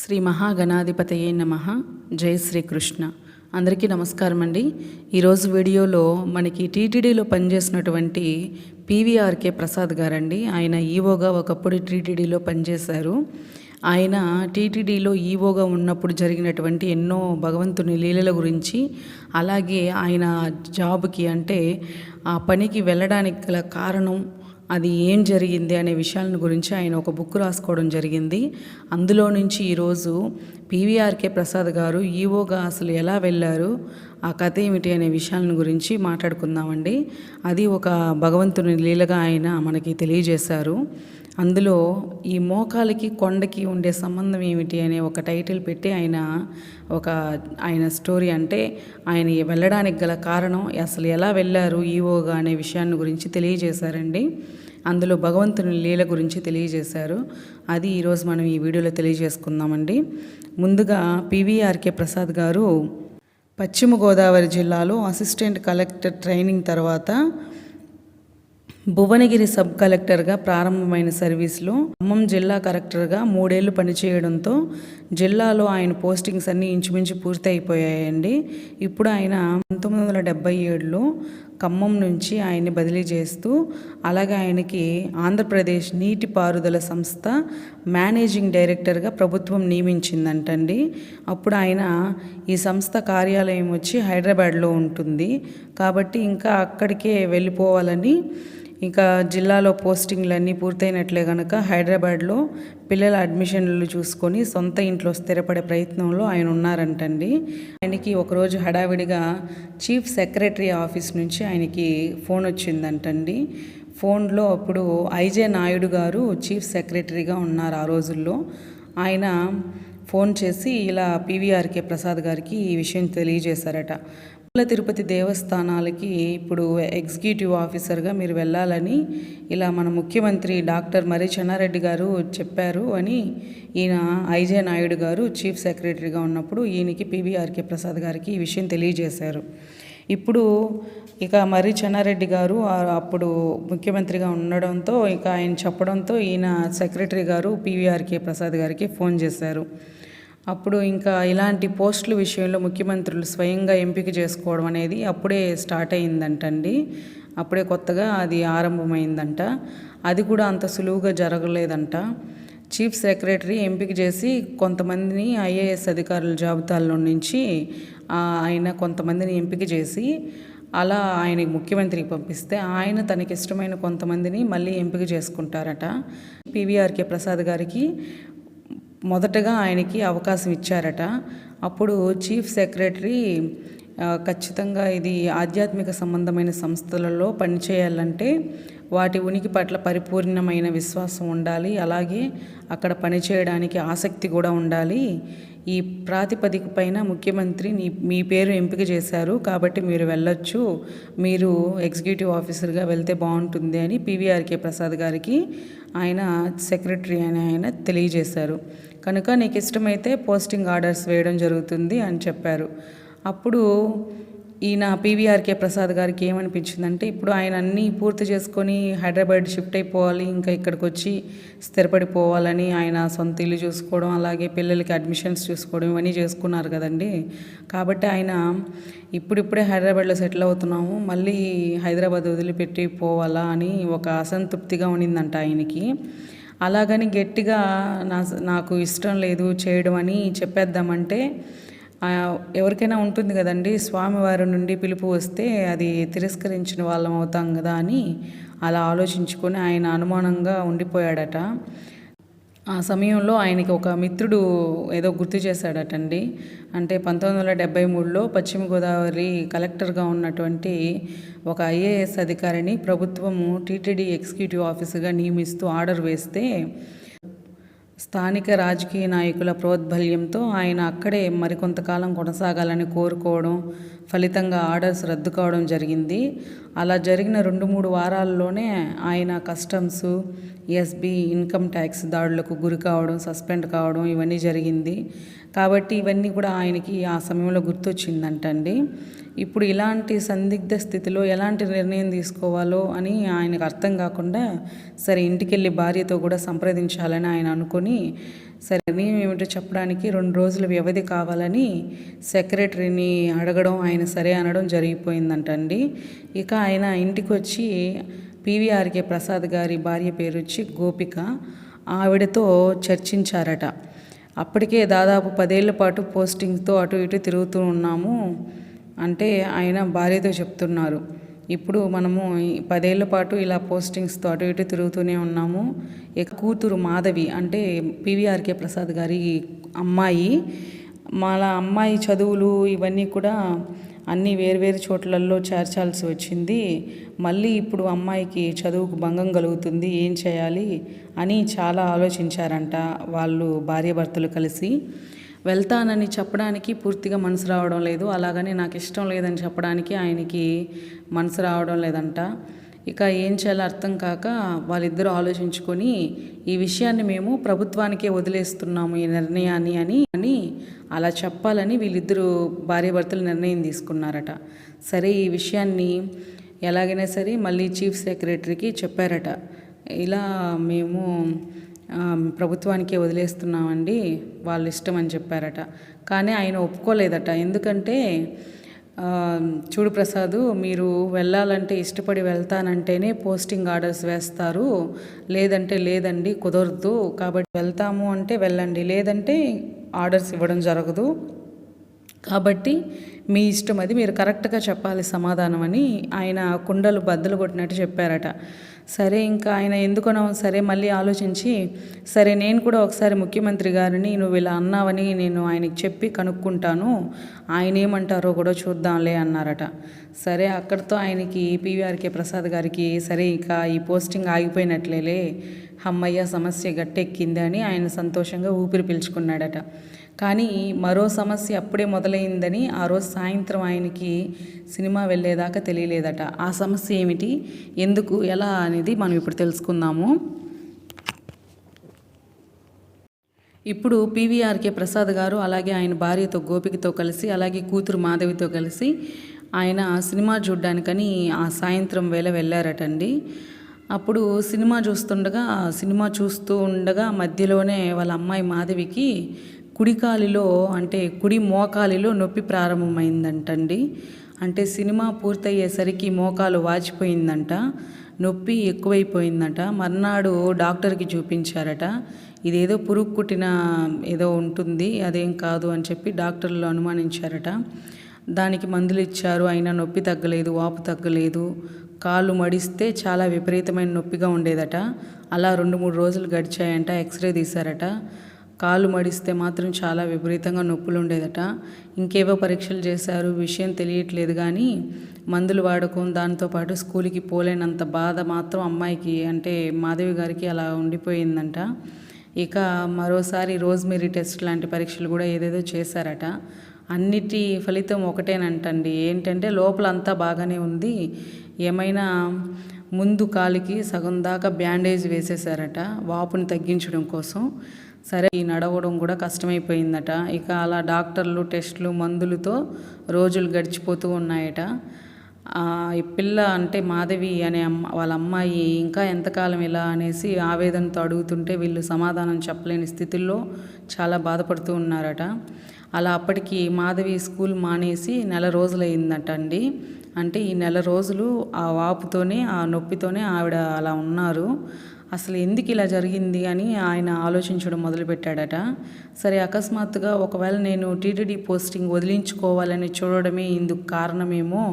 శ్రీ మహాగణాధిపతయే నమ. జై శ్రీకృష్ణ. అందరికీ నమస్కారం అండి. ఈరోజు వీడియోలో మనకి టీటీడీలో పనిచేసినటువంటి పీవీఆర్కే ప్రసాద్ గారండి. ఆయన ఈవోగా ఒకప్పుడు టీటీడీలో పనిచేశారు. ఆయన టీటీడీలో ఈవోగా ఉన్నప్పుడు జరిగినటువంటి ఎన్నో భగవంతుని లీలల గురించి అలాగే ఆయన జాబ్కి అంటే ఆ పనికి వెళ్ళడానికి గల కారణం అది ఏం జరిగింది అనే విషయాలను గురించి ఆయన ఒక బుక్ రాసుకోవడం జరిగింది. అందులో నుంచి ఈరోజు పీవీఆర్కే ప్రసాద్ గారు ఈవోగా అసలు ఎలా వెళ్ళారు ఆ కథ ఏమిటి అనే విషయాలను గురించి మాట్లాడుకుందామండి. అది ఒక భగవంతుని లీలగా ఆయన మనకి తెలియజేశారు. అందులో ఈ మోకాలకి కొండకి ఉండే సంబంధం ఏమిటి అనే ఒక టైటిల్ పెట్టి ఆయన ఒక ఆయన స్టోరీ అంటే ఆయన వెళ్ళడానికి గల కారణం అసలు ఎలా వెళ్ళారు ఈవోగా అనే విషయాన్ని గురించి తెలియజేశారండి. అందులో భగవంతుని లీల గురించి తెలియజేశారు. అది ఈరోజు మనం ఈ వీడియోలో తెలియజేసుకుందామండి. ముందుగా పివిఆర్కే ప్రసాద్ గారు పశ్చిమ గోదావరి జిల్లాలో అసిస్టెంట్ కలెక్టర్ ట్రైనింగ్ తర్వాత భువనగిరి సబ్ కలెక్టర్గా ప్రారంభమైన సర్వీస్లో ఖమ్మం జిల్లా కలెక్టర్గా మూడేళ్ళు పనిచేయడంతో జిల్లాలో ఆయన పోస్టింగ్స్ అన్నీ ఇంచుమించు పూర్తి అయిపోయాయండి ఇప్పుడు ఆయన పంతొమ్మిది వందల డెబ్బై ఏడులో ఖమ్మం నుంచి ఆయన్ని బదిలీ చేస్తూ అలాగే ఆయనకి ఆంధ్రప్రదేశ్ నీటిపారుదల సంస్థ మేనేజింగ్ డైరెక్టర్గా ప్రభుత్వం నియమించిందంటండి. అప్పుడు ఆయన ఈ సంస్థ కార్యాలయం వచ్చి హైదరాబాద్లో ఉంటుంది. కాబట్టి ఇంకా అక్కడికే వెళ్ళిపోవాలని ఇంకా జిల్లాలో పోస్టింగ్లన్నీ పూర్తయినట్లే కనుక హైదరాబాద్లో పిల్లల అడ్మిషన్లు చూసుకొని సొంత ఇంట్లో స్థిరపడే ప్రయత్నంలో ఆయన ఉన్నారంటండి. ఆయనకి ఒకరోజు హడావిడిగా చీఫ్ సెక్రటరీ ఆఫీస్ నుంచి ఆయనకి ఫోన్ వచ్చిందంటండి. ఫోన్లో అప్పుడు ఐజే నాయుడు గారు చీఫ్ సెక్రటరీగా ఉన్నారు ఆ రోజుల్లో. ఆయన ఫోన్ చేసి ఇలా పీవీఆర్కే ప్రసాద్ గారికి ఈ విషయం తెలియజేశారట. తిరుపతి దేవస్థానాలకి ఇప్పుడు ఎగ్జిక్యూటివ్ ఆఫీసర్గా మీరు వెళ్ళాలని ఇలా మన ముఖ్యమంత్రి డాక్టర్ మరి చెన్నారెడ్డి గారు చెప్పారు అని ఈయన ఐజే నాయుడు గారు చీఫ్ సెక్రటరీగా ఉన్నప్పుడు ఈయనకి పీవీఆర్కే ప్రసాద్ గారికి ఈ విషయం తెలియజేశారు. ఇప్పుడు ఇక మరి చెన్నారెడ్డి గారు అప్పుడు ముఖ్యమంత్రిగా ఉండడంతో ఇక ఆయన చెప్పడంతో ఈయన సెక్రటరీ గారు పీవీఆర్కే ప్రసాద్ గారికి ఫోన్ చేశారు. అప్పుడు ఇంకా ఇలాంటి పోస్టుల విషయంలో ముఖ్యమంత్రులు స్వయంగా ఎంపిక చేసుకోవడం అనేది అప్పుడే స్టార్ట్ అయిందంటండి అప్పుడే కొత్తగా అది ఆరంభమైందంట. అది కూడా అంత సులువుగా జరగలేదంట. చీఫ్ సెక్రటరీ ఎంపిక చేసి కొంతమందిని ఐఏఎస్ అధికారుల జాబితాలో నుంచి ఆయన కొంతమందిని ఎంపిక చేసి అలా ఆయనకి ముఖ్యమంత్రికి పంపిస్తే ఆయన తనకి ఇష్టమైన కొంతమందిని మళ్ళీ ఎంపిక చేసుకుంటారట. పీవీఆర్కే ప్రసాద్ గారికి మొదటగా ఆయనకి అవకాశం ఇచ్చారట. అప్పుడు చీఫ్ సెక్రటరీ ఖచ్చితంగా ఇది ఆధ్యాత్మిక సంబంధమైన సంస్థలలో పనిచేయాలంటే వాటి ఉనికి పట్ల పరిపూర్ణమైన విశ్వాసం ఉండాలి. అలాగే అక్కడ పనిచేయడానికి ఆసక్తి కూడా ఉండాలి. ఈ ప్రాతిపదిక పైన ముఖ్యమంత్రి మీ పేరు ఎంపిక చేశారు కాబట్టి మీరు వెళ్ళొచ్చు. మీరు ఎగ్జిక్యూటివ్ ఆఫీసర్గా వెళ్తే బాగుంటుంది అని పీవీఆర్కే ప్రసాద్ గారికి ఆయన సెక్రటరీ అని ఆయన తెలియజేశారు. కనుక నీకు ఇష్టమైతే పోస్టింగ్ ఆర్డర్స్ వేయడం జరుగుతుంది అని చెప్పారు. అప్పుడు ఈయన పీవీఆర్కే ప్రసాద్ గారికి ఏమనిపించిందంటే ఇప్పుడు ఆయన అన్నీ పూర్తి చేసుకొని హైదరాబాద్ షిఫ్ట్ అయిపోవాలి ఇంకా ఇక్కడికి వచ్చి స్థిరపడిపోవాలని ఆయన సొంత ఇల్లు చూసుకోవడం అలాగే పిల్లలకి అడ్మిషన్స్ చూసుకోవడం ఇవన్నీ చేసుకున్నారు కదండి. కాబట్టి ఆయన ఇప్పుడిప్పుడే హైదరాబాద్లో సెటిల్ అవుతున్నాము మళ్ళీ హైదరాబాద్ వదిలిపెట్టి పోవాలా అని ఒక అసంతృప్తిగా ఉండిందంట ఆయనకి. అలాగని గట్టిగా నా నాకు ఇష్టం లేదు చేయడం అని చెప్పేద్దామంటే ఎవరికైనా ఉంటుంది కదండి స్వామివారి నుండి పిలుపు వస్తే అది తిరస్కరించిన వాళ్ళం అవుతాం కదా అని అలా ఆలోచించుకొని ఆయన అనుమానంగా ఉండిపోయాడట. ఆ సమయంలో ఆయనకి ఒక మిత్రుడు ఏదో గుర్తు చేశాడటండి. అంటే పంతొమ్మిది వందల డెబ్బై మూడులో పశ్చిమ గోదావరి కలెక్టర్గా ఉన్నటువంటి ఒక ఐఏఎస్ అధికారిని ప్రభుత్వము టీటీడీ ఎగ్జిక్యూటివ్ ఆఫీసర్గా నియమిస్తూ ఆర్డర్ వేస్తే స్థానిక రాజకీయ నాయకుల ప్రోద్బల్యంతో ఆయన అక్కడే మరికొంతకాలం కొనసాగాలని కోరుకోవడం ఫలితంగా ఆర్డర్స్ రద్దు కావడం జరిగింది. అలా జరిగిన రెండు మూడు వారాల్లోనే ఆయన కస్టమ్స్ ఎస్బీ ఇన్కమ్ ట్యాక్స్ దాడులకు గురి కావడం సస్పెండ్ కావడం ఇవన్నీ జరిగింది. కాబట్టి ఇవన్నీ కూడా ఆయనకి ఆ సమయంలో గుర్తొచ్చిందంటండి. ఇప్పుడు ఇలాంటి సందిగ్ధ స్థితిలో ఎలాంటి నిర్ణయం తీసుకోవాలో అని ఆయనకు అర్థం కాకుండా సరే ఇంటికి వెళ్ళి భార్యతో కూడా సంప్రదించాలని ఆయన అనుకొని సరే నిర్ణయం ఏమిటో చెప్పడానికి రెండు రోజుల వ్యవధి కావాలని సెక్రటరీని అడగడం ఆయన సరే అనడం జరిగిపోయిందంటండి. ఇక ఆయన ఇంటికి వచ్చి పీవీఆర్కే ప్రసాద్ గారి భార్య పేరు వచ్చి గోపిక. ఆవిడతో చర్చించారట. అప్పటికే దాదాపు పదేళ్ళ పాటు పోస్టింగ్తో అటు ఇటు తిరుగుతూ ఉన్నాము. అంటే ఆయన భార్యతో చెప్తున్నారు. ఇప్పుడు మనము ఈ పదేళ్ళ పాటు ఇలా పోస్టింగ్స్తో అటు ఇటు తిరుగుతూనే ఉన్నాము. ఇక కూతురు మాధవి అంటే పీవీఆర్కే ప్రసాద్ గారి అమ్మాయి. మన అమ్మాయి చదువులు ఇవన్నీ కూడా అన్నీ వేరువేరు చోట్లలో చేర్చాల్సి వచ్చింది. మళ్ళీ ఇప్పుడు అమ్మాయికి చదువుకు భంగం కలుగుతుంది ఏం చేయాలి అని చాలా ఆలోచించారంట వాళ్ళు భార్యాభర్తలు కలిసి. వెళ్తానని చెప్పడానికి పూర్తిగా మనసు రావడం లేదు. అలాగని నాకు ఇష్టం లేదని చెప్పడానికి ఆయనకి మనసు రావడం లేదంట. ఇక ఏం చేయాలో అర్థం కాక వాళ్ళిద్దరూ ఆలోచించుకొని ఈ విషయాన్ని మేము ప్రభుత్వానికే వదిలేస్తున్నాము ఈ నిర్ణయాన్ని అని అని అలా చెప్పాలని వీళ్ళిద్దరూ భార్యాభర్తలు నిర్ణయం తీసుకున్నారట. సరే ఈ విషయాన్ని ఎలాగైనా సరే మళ్ళీ చీఫ్ సెక్రటరీకి చెప్పారట. ఇలా మేము ప్రభుత్వానికే వదిలేస్తున్నామండి వాళ్ళు ఇష్టం అని చెప్పారట. కానీ ఆయన ఒప్పుకోలేదట. ఎందుకంటే చూడు ప్రసాదు మీరు వెళ్ళాలంటే ఇష్టపడి వెళ్తానంటేనే పోస్టింగ్ ఆర్డర్స్ వేస్తారు. లేదంటే లేదండి కుదరదు. కాబట్టి వెళ్తాము అంటే వెళ్ళండి. లేదంటే ఆర్డర్స్ ఇవ్వడం జరగదు. కాబట్టి మీ ఇష్టం అది. మీరు కరెక్ట్గా చెప్పాలి సమాధానం అని ఆయన కుండలు బద్దలు కొట్టినట్టు చెప్పారట. సరే ఇంకా ఆయన ఎందుకనో సరే మళ్ళీ ఆలోచించి సరే నేను కూడా ఒకసారి ముఖ్యమంత్రి గారిని నువ్వు ఇలా అన్నావని నేను ఆయనకి చెప్పి కనుక్కుంటాను. ఆయన ఏమంటారో కూడా చూద్దాంలే అన్నారట. సరే అక్కడితో ఆయనకి పీవీఆర్కే ప్రసాద్ గారికి సరే ఇక ఈ పోస్టింగ్ ఆగిపోయినట్లేలే. హమ్మయ్య సమస్య గట్టెక్కిందని ఆయన సంతోషంగా ఊపిరి పీల్చుకున్నాడట. కానీ మరో సమస్య అప్పుడే మొదలైందని ఆ రోజు సాయంత్రం ఆయనకి సినిమా వెళ్ళేదాకా తెలియలేదట. ఆ సమస్య ఏమిటి? ఎందుకు? ఎలా? అనేది మనం ఇప్పుడు తెలుసుకుందాము. ఇప్పుడు పీవీఆర్కే ప్రసాద్ గారు అలాగే ఆయన భార్యతో గోపికతో కలిసి అలాగే కూతురు మాధవితో కలిసి ఆయన సినిమా చూడ్డానికని ఆ సాయంత్రం వేళ వెళ్ళారటండి. అప్పుడు సినిమా చూస్తుండగా సినిమా చూస్తూ ఉండగా మధ్యలోనే వాళ్ళ అమ్మాయి మాధవికి కుడికాలిలో అంటే కుడి మోకాలిలో నొప్పి ప్రారంభమైందంటండి. అంటే సినిమా పూర్తయ్యేసరికి మోకాలు వాచిపోయిందంట నొప్పి ఎక్కువైపోయిందట. మర్నాడు డాక్టర్కి చూపించారట ఇదేదో పురుగు కుట్టిన ఏదో ఉంటుంది అదేం కాదు అని చెప్పి డాక్టర్లు అనుమానించారట. దానికి మందులు ఇచ్చారు అయినా నొప్పి తగ్గలేదు వాపు తగ్గలేదు కాళ్ళు మడిస్తే చాలా విపరీతమైన నొప్పిగా ఉండేదట. అలా రెండు మూడు రోజులు గడిచాయంట ఎక్స్రే తీశారట. కాళ్ళు మడిస్తే మాత్రం చాలా విపరీతంగా నొప్పులు ఉండేదట ఇంకేవో పరీక్షలు చేశారు విషయం తెలియట్లేదు కానీ మందులు వాడకం దాంతోపాటు స్కూల్కి పోలేనంత బాధ మాత్రం అమ్మాయికి అంటే మాధవి గారికి అలా ఉండిపోయిందంట. ఇక మరోసారి రోజ్మెరీ టెస్ట్ లాంటి పరీక్షలు కూడా ఏదేదో చేశారట. అన్నిటి ఫలితం ఒకటేనంటండి. ఏంటంటే లోపల అంతా బాగానే ఉంది. ఏమైనా ముందు కాలికి సగం దాకా బ్యాండేజ్ వేసేసారట వాపుని తగ్గించడం కోసం. సరే ఈ నడవడం కూడా కష్టమైపోయిందట. ఇక అలా డాక్టర్లు టెస్టులు మందులతో రోజులు గడిచిపోతూ ఉన్నాయట. ఈ పిల్ల అంటే మాధవి అనే అమ్మ వాళ్ళ అమ్మాయి ఇంకా ఎంతకాలం ఇలా అనేసి ఆవేదనతో అడుగుతుంటే వీళ్ళు సమాధానం చెప్పలేని స్థితిలో చాలా బాధపడుతూ ఉన్నారట. అలా అప్పటికి మాధవి స్కూల్ మానేసి నెల రోజులైందట అండి అంటే ఈ నెల రోజులు ఆ వాపుతోనే ఆ నొప్పితోనే ఆవిడ అలా ఉన్నారు. అసలు ఎందుకు ఇలా జరిగింది అని ఆయన ఆలోచించడం మొదలుపెట్టాడట. సరే అకస్మాత్తుగా ఒకవేళ నేను టీటీడీ పోస్టింగ్ వదిలించుకోవాలని చూడడమే ఇందుకు కారణమేమో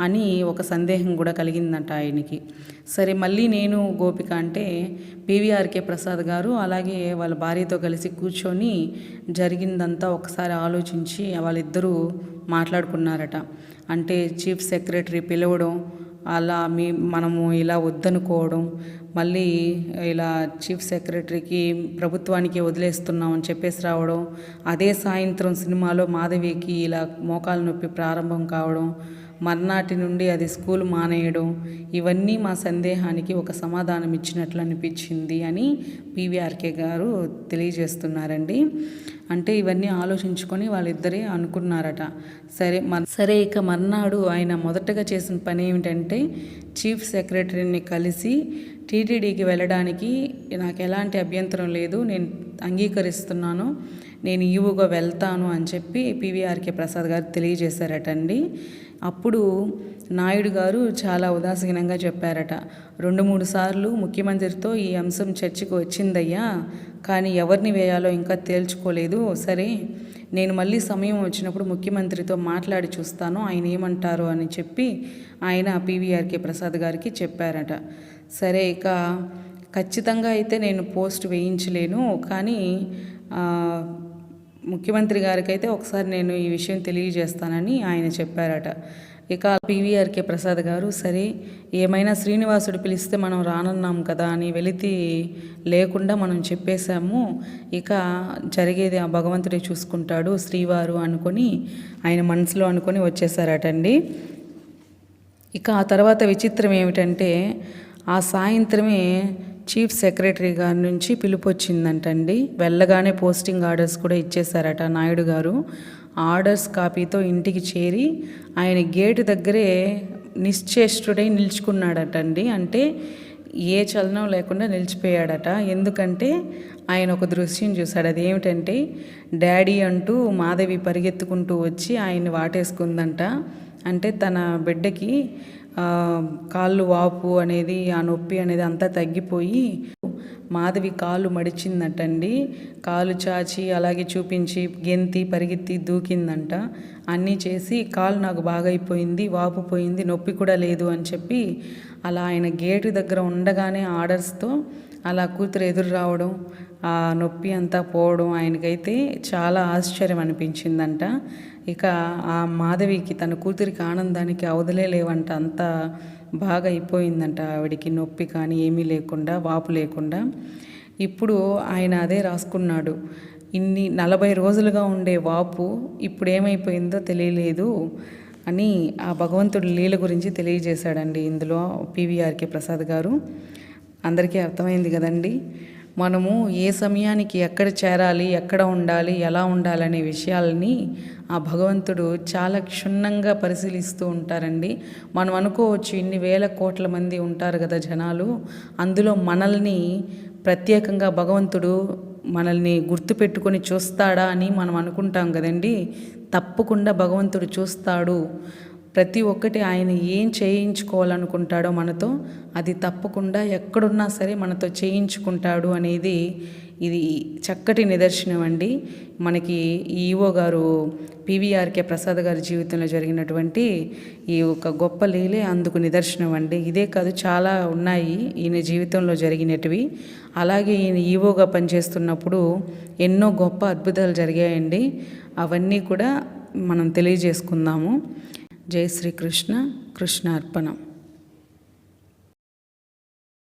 అని ఒక సందేహం కూడా కలిగిందంట ఆయనకి. సరే మళ్ళీ నేను గోపిక అంటే పీవీఆర్కే ప్రసాద్ గారు అలాగే వాళ్ళ భార్యతో కలిసి కూర్చొని జరిగిందంతా ఒకసారి ఆలోచించి వాళ్ళిద్దరూ మాట్లాడుకున్నారట. అంటే చీఫ్ సెక్రటరీ పిలవడం అలా మీ మనము ఇలా వద్దనుకోవడం మళ్ళీ ఇలా చీఫ్ సెక్రటరీకి ప్రభుత్వానికి వదిలేస్తున్నాం అని చెప్పేసి రావడం అదే సాయంత్రం సినిమాలో మాధవికి ఇలా మోకాలు నొప్పి ప్రారంభం కావడం మర్నాటి నుండి అది స్కూల్ మానేయడం ఇవన్నీ మా సందేహానికి ఒక సమాధానం ఇచ్చినట్లు అనిపించింది అని పీవీఆర్కే గారు తెలియజేస్తున్నారండి. అంటే ఇవన్నీ ఆలోచించుకొని వాళ్ళిద్దరే అనుకున్నారట. సరే మన సరే ఇక మర్నాడు ఆయన మొదటగా చేసిన పని ఏమిటంటే చీఫ్ సెక్రటరీని కలిసి టీటీడీకి వెళ్ళడానికి నాకు ఎలాంటి అభ్యంతరం లేదు నేను అంగీకరిస్తున్నాను నేను ఈవుగా వెళ్తాను అని చెప్పి పివిఆర్కే ప్రసాద్ గారు తెలియజేశారటండి. అప్పుడు నాయుడు గారు చాలా ఉదాసీనంగా చెప్పారట. రెండు మూడు సార్లు ముఖ్యమంత్రితో ఈ అంశం చర్చకు వచ్చిందయ్యా కానీ ఎవరిని వేయాలో ఇంకా తేల్చుకోలేదు. సరే నేను మళ్ళీ సమయం వచ్చినప్పుడు ముఖ్యమంత్రితో మాట్లాడి చూస్తాను ఆయన ఏమంటారు అని చెప్పి ఆయన పీవీఆర్కే ప్రసాద్ గారికి చెప్పారట. సరే ఇక ఖచ్చితంగా అయితే నేను పోస్ట్ వేయించలేను కానీ ముఖ్యమంత్రి గారికి అయితే ఒకసారి నేను ఈ విషయం తెలియజేస్తానని ఆయన చెప్పారట. ఇక పీవీఆర్కే ప్రసాద్ గారు సరే ఏమైనా శ్రీనివాసుడు పిలిస్తే మనం రానున్నాం కదా అని వెలితి లేకుండా మనం చెప్పేశాము. ఇక జరిగేది ఆ భగవంతుడే చూసుకుంటాడు శ్రీవారు అనుకొని ఆయన మనసులో అనుకొని వచ్చేసారటండి ఇక ఆ తర్వాత విచిత్రం ఏమిటంటే ఆ సాయంత్రమే చీఫ్ సెక్రటరీ గారి నుంచి పిలుపు వచ్చిందంటండి వెళ్ళగానే పోస్టింగ్ ఆర్డర్స్ కూడా ఇచ్చేశారట నాయుడు గారు. ఆర్డర్స్ కాపీతో ఇంటికి చేరి ఆయన గేటు దగ్గరే నిశ్చేష్టుడై నిల్చుకున్నాడటండి. అంటే ఏ చలనం లేకుండా నిలిచిపోయాడట. ఎందుకంటే ఆయన ఒక దృశ్యం చూశాడు. అది ఏమిటంటే డాడీ అంటూ మాధవి పరిగెత్తుకుంటూ వచ్చి ఆయన్ని వాటేసుకుందంట. అంటే తన బిడ్డకి కాళ్ళు వాపు అనేది ఆ నొప్పి అనేది అంతా తగ్గిపోయి మాధవి కాలు మడిచిందటండి. కాలు చాచి అలాగే చూపించి గెంతి పరిగెత్తి దూకిందంట. అన్నీ చేసి కాలు నాకు బాగైపోయింది వాపు పోయింది నొప్పి కూడా లేదు అని చెప్పి అలా ఆయన గేటు దగ్గర ఉండగానే ఆర్డర్స్తో అలా కూతురు ఎదురు రావడం ఆ నొప్పి అంతా పోవడం ఆయనకైతే చాలా ఆశ్చర్యం అనిపించిందంట. ఇక ఆ మాధవికి తన కూతురికి ఆనందానికి అవదలే లేవంట. అంత బాగా అయిపోయిందంట ఆవిడికి. నొప్పి కానీ ఏమీ లేకుండా వాపు లేకుండా. ఇప్పుడు ఆయన అదే రాసుకున్నాడు. ఇన్ని నలభై రోజులుగా ఉండే వాపు ఇప్పుడు ఏమైపోయిందో తెలియలేదు అని ఆ భగవంతుడి లీల గురించి తెలియజేశాడండి ఇందులో పివిఆర్కే ప్రసాద్ గారు. అందరికీ అర్థమైంది కదండి. మనము ఏ సమయానికి ఎక్కడ చేరాలి ఎక్కడ ఉండాలి ఎలా ఉండాలనే విషయాలని ఆ భగవంతుడు చాలా క్షుణ్ణంగా పరిశీలిస్తూ ఉంటారండి. మనం అనుకోవచ్చు ఇన్ని వేల కోట్ల మంది ఉంటారు కదా జనాలు. అందులో మనల్ని ప్రత్యేకంగా భగవంతుడు మనల్ని గుర్తుపెట్టుకొని చూస్తాడా అని మనం అనుకుంటాం కదండి. తప్పకుండా భగవంతుడు చూస్తాడు. ప్రతి ఒక్కటి ఆయన ఏం చేయించుకోవాలనుకుంటాడో మనతో అది తప్పకుండా ఎక్కడున్నా సరే మనతో చేయించుకుంటాడు అనేది ఇది చక్కటి నిదర్శనం అండి. మనకి ఈఓ గారు పివిఆర్కే ప్రసాద్ గారి జీవితంలో జరిగినటువంటి ఈ ఒక గొప్ప లీలే అందుకు నిదర్శనం అండి. ఇదే కాదు చాలా ఉన్నాయి ఈయన జీవితంలో జరిగినటివి. అలాగే ఈయన ఈవోగా పనిచేస్తున్నప్పుడు ఎన్నో గొప్ప అద్భుతాలు జరిగాయండి. అవన్నీ కూడా మనం తెలియజేసుకుందాము. జై శ్రీకృష్ణ కృష్ణార్పణం.